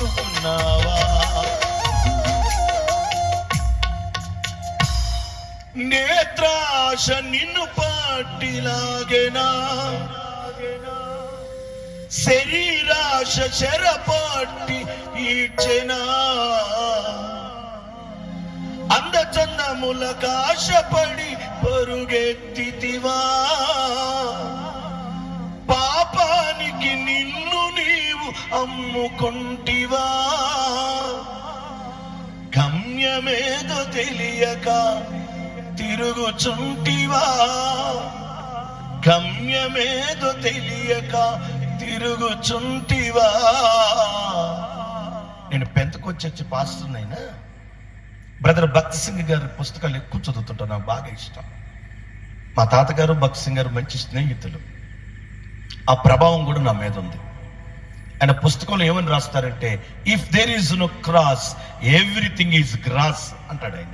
పట్టుకున్నావా? నేత్రాశ నిన్ను పాటిలాగేనా? శరీరాశ చెరపట్టి ఈడ్చెనా? అందచందముల కాశపడి పరుగెత్తివా అమ్ముకుంటివా గమ్యమేదో తెలియక తిరుగుచుంటివా గమ్యమేదో తెలియక తిరుగుచుంటివా నేను పెంతకొచ్చి వచ్చి పాస్తున్నాయినా బ్రదర్ భక్త్ సింగ్ గారి పుస్తకాలు ఎక్కువ చదువుతుంటా నాకు బాగా ఇష్టం. మా తాతగారు భక్త్ సింగ్ గారు మంచి స్నేహితులు. ఆ ప్రభావం కూడా నా మీద ఉంది. ఆయన పుస్తకంలో ఏమని రాస్తారంటే if there is no cross everything is grass అంటాడు ఆయన.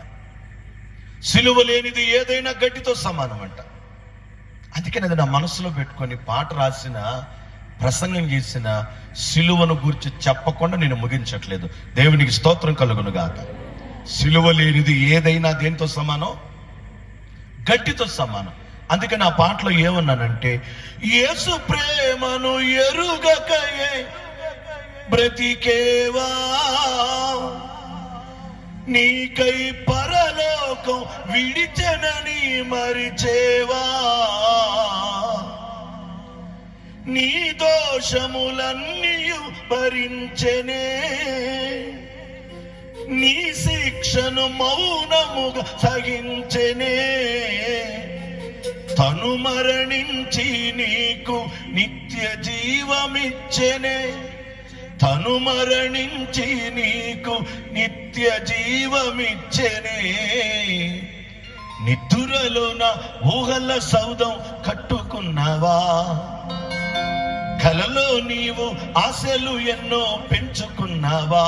సిలువ లేనిది ఏదైనా గడ్డితో సమానం అంట. అందుకని అది నా మనసులో పెట్టుకొని పాట రాసిన ప్రసంగం చేసిన సిలువను గురించి చెప్పకుండా నేను ముగించట్లేదు. దేవునికి స్తోత్రం కలుగును గాక. సిలువ లేనిది ఏదైనా దేనితో సమానం? గట్టితో సమానం. అందుకని ఆ పాటలో ఏమన్నానంటే యేసు ప్రేమను ఎరుగకయే బ్రతికేవా? నీకై పరలోకం విడిచెనని మరిచేవా? నీ దోషములన్నీయు భరించెనే నీ శిక్షను మౌనముగా సహించెనే. తను మరణించి నీకు నిత్య జీవమిచ్చెనే. తను మరణించి నీకు నిత్య జీవమిచ్చెనే. నిద్దురలోన ఊహల సౌదం కట్టుకున్నావా? కలలో నీవు ఆశలు ఎన్నో పెంచుకున్నావా?